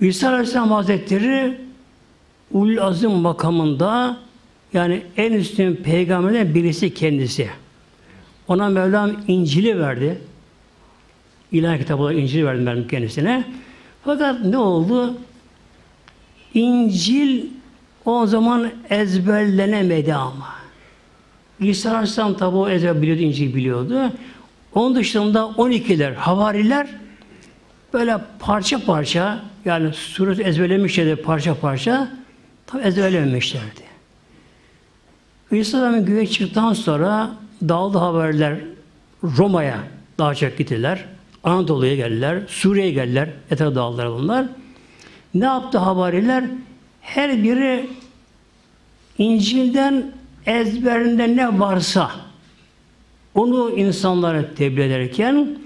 İsa Aleyhisselam Hazretleri Ul Azim makamında yani en üstün peygamberden birisi kendisi. Ona Mevlam İncil'i verdi. İlahi kitabı olarak İncil'i verdim ben kendisine. Fakat ne oldu? İncil o zaman ezberlenemedi ama. İsa Aleyhisselam tabi o ezber biliyordu, İncil biliyordu. Onun dışında 12'ler, havariler böyle parça parça yani suresi ezberlemişlerdi parça parça tam ezberlememişlerdi. Aleyhisselam'ın göğe çıktıktan sonra dağıldı havariler Roma'ya daha çok gittiler. Anadolu'ya geldiler, Suriye'ye geldiler, etrafa dağıldılar bunlar. Ne yaptı havariler? Her biri İncil'den ezberinde ne varsa onu insanlara tebliğ ederken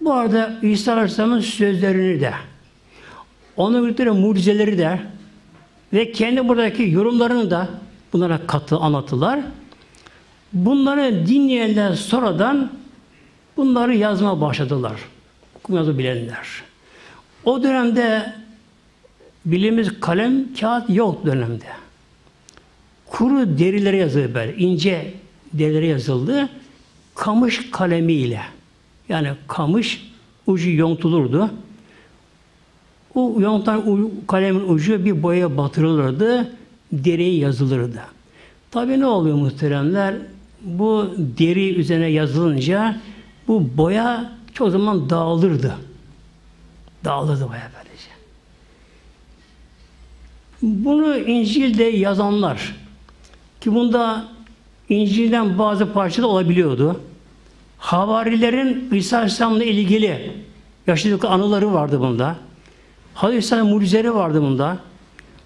bu arada İsa Aleyhisselam'ın sözlerini de onun birlikte mucizeleri de ve kendi buradaki yorumlarını da bunlara katı anlattılar. Bunları dinleyenler sonradan bunları yazma başladılar. Okuma yazı bilenler. O dönemde bildiğimiz kalem, kağıt yok dönemde. Kuru derilere yazıldı böyle, ince derilere yazıldı. Kamış kalemiyle. Yani kamış ucu yontulurdu. O yontan kalemin ucu bir boya batırılırdı, deriye yazılırdı. Tabi ne oluyor muhteremler? Bu deri üzerine yazılınca bu boya çoğu zaman dağılırdı. Dağılırdı boya böylece. Bunu İncil'de yazanlar ki bunda İncil'den bazı parçalar olabiliyordu. Havarilerin İsa Aleyhisselam'la ilgili yaşadıkları anıları vardı bunda. Hazreti İsa'nın mucizeleri vardı bunda.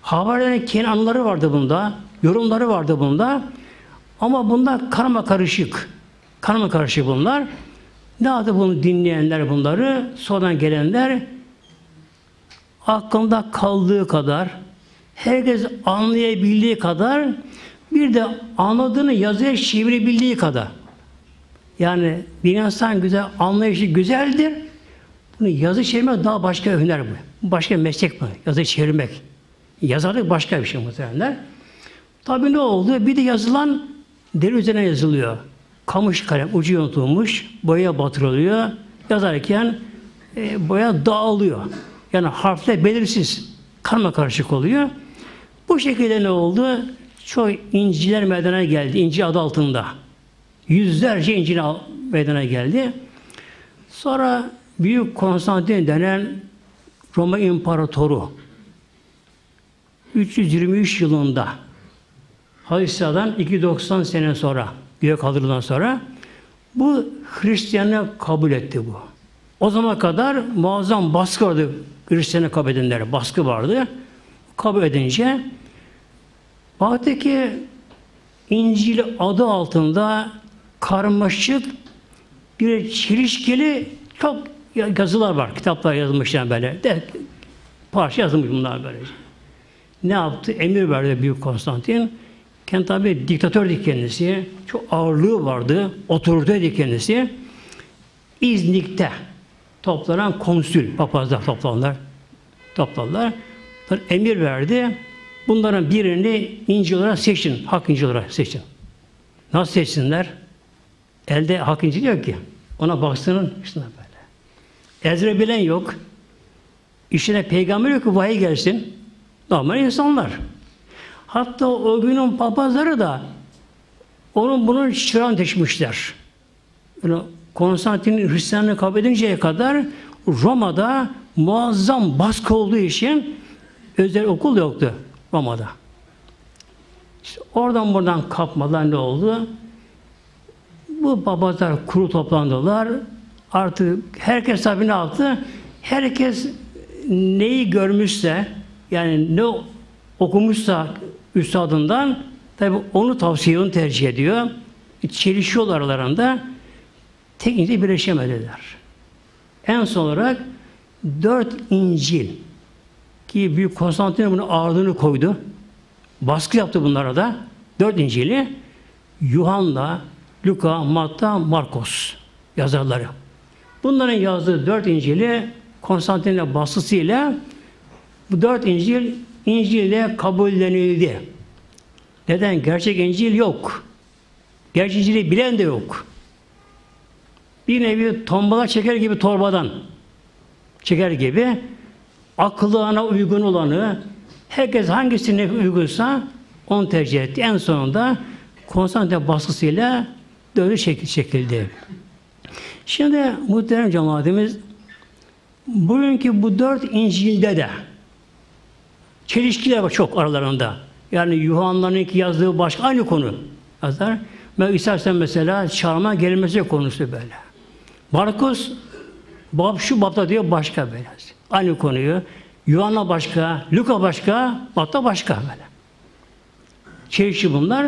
Havarilerin kendi anıları vardı bunda. Yorumları vardı bunda. Ama bunlar karma karışık. Karma karışık bunlar. Ne adı bunu dinleyenler bunları? Sonradan gelenler aklında kaldığı kadar herkes anlayabildiği kadar bir de anladığını yazıya çevirebildiği kadar. Yani bir insan güzel, anlayışı güzeldir. Bunu yazı çevirmek daha başka hüner bu. Başka meslek bu. Yazı çevirmek. Yazarlık başka bir şey muhtemelen. Tabii ne oldu? Bir de yazılan deri üzerine yazılıyor. Kamış kalem ucu yonulmuş, boya batırılıyor. Yazarken e, boya dağılıyor. Yani harfler belirsiz. Karma karışık oluyor. Bu şekilde ne oldu? Çoğu inciler meydana geldi. İnci adı altında. Yüzlerce incil meydana geldi. Sonra Büyük Konstantin denen Roma İmparatoru 323 yılında Hristiyan'dan 290 sene sonra göğe kaldırılan sonra bu Hristiyanı kabul etti bu. O zaman kadar muazzam baskı vardı Hristiyanı kabul edenlere. Baskı vardı. Kabul edince baktı ki İncil adı altında karmaşık bir çelişkili çok yazılar var. Kitaplar yazılmışlar böyle. De, parça yazılmış bunlar böyle. Ne yaptı? Emir verdi Büyük Konstantin. Kendi tabi diktatördü kendisi. Çok ağırlığı vardı. Otoriteydi kendisi. İznik'te toplanan konsül, papazlar toplanlar. Topladılar. Emir verdi. Bunların birini inci seçin. Hak inci seçin. Nasıl seçsinler? Elde hak inci yok ki. Ona baksının işte böyle. Ezre bilen yok. İşine peygamber yok ki vahiy gelsin. Normal insanlar. Hatta o günün papazları da onun bunun çırağını teşmişler. Yani Konstantin'in Hristiyanlığı kabul edinceye kadar Roma'da muazzam baskı olduğu için özel okul yoktu Roma'da. İşte oradan buradan kapmalar ne oldu? Bu papazlar kuru toplandılar. Artık herkes tabi ne yaptı? Herkes neyi görmüşse yani ne okumuşsa üstadından tabi onu tavsiye, onu tercih ediyor. Çelişiyorlar aralarında. Tek İncil birleşemediler. En son olarak dört İncil ki Büyük Konstantin bunun ağırlığını koydu. Baskı yaptı bunlara da. Dört İncil'i Yuhanna, Luka, Matta, Markos yazarları. Bunların yazdığı dört İncil'i Konstantin'le baskısıyla Bu dört İncil İncil'de kabullenildi. Neden? Gerçek İncil yok. Gerçek İncil'i bilen de yok. Bir nevi tombala çeker gibi torbadan çeker gibi akıllarına uygun olanı herkes hangisine uygunsa onu tercih etti. En sonunda Konstantin baskısıyla şekil çekildi. Şimdi muhterem cemaatimiz bugünkü bu dört İncil'de de çelişkiler var çok aralarında. Yani Yuhanna'nınki yazdığı başka aynı konu yazar. Ben istersen mesela çağırma gelmesi konusu böyle. Markus bab şu babda diyor başka böyle. Aynı konuyu. Yuhanna başka, Luka başka, babda başka böyle. Çelişki bunlar.